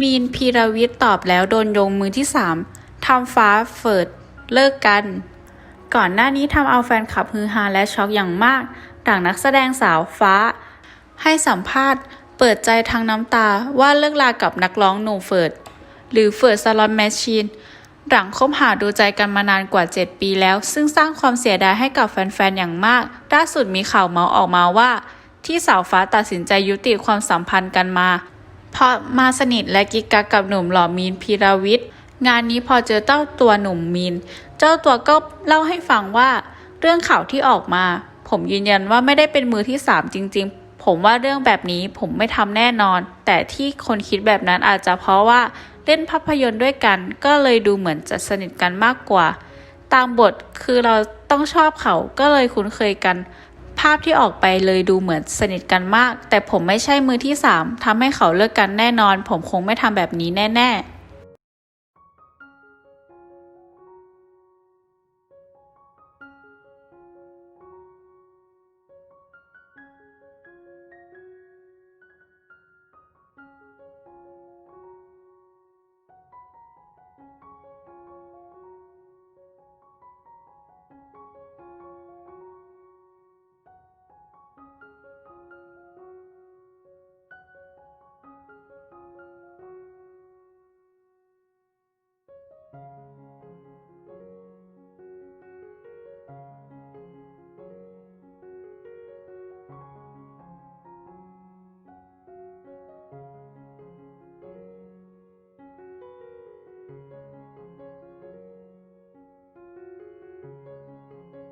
มีนพีรวิทย์ตอบแล้วโดนโยงมือที่สามทำฟ้าเฟิดเลิกกัน ก่อนหน้านี้ทำเอาแฟนคลับฮือฮาและช็อกอย่างมากหลังนักแสดงสาวฟ้า ให้สัมภาษณ์ เปิดใจทางน้ำตาว่าเลิกลากับนักร้องหนุ่มเฟิร์ดหรือเฟิร์ดสลอนแมชชีนหลังคบหาดูใจกันมานานกว่า 7 ปีแล้ว ซึ่งสร้างความเสียดายให้กับแฟนๆ อย่างมากล่าสุดมีข่าวเมาส์ออกมาว่า ที่สาวฟ้าตัดสินใจยุติความสัมพันธ์กันมา พราะมาสนิทและกิ๊กกักกับหนุ่มหล่อมีนพีรวิทย์งานนี้พอเจอเจ้าตัวหนุ่มมีน เจ้าตัวก็เล่าให้ฟังว่าเรื่องข่าวที่ออกมา ผมยืนยันว่าไม่ได้เป็นมือที่สามจริง ๆ ผมว่าเรื่องแบบนี้ผมไม่ทำแน่นอน แต่ที่คนคิดแบบนั้นอาจจะเพราะว่าเล่นภาพยนตร์ด้วยกัน ก็เลยดูเหมือนจะสนิทกันมากกว่า ตามบทคือเราต้องชอบเขาก็เลยคุ้นเคยกัน ภาพที่ออกไปเลยดูเหมือนสนิทกันมาก แต่ผมไม่ใช่มือที่สามทำให้เขาเลิกกันแน่นอน ผมคงไม่ทำแบบนี้แน่ ๆ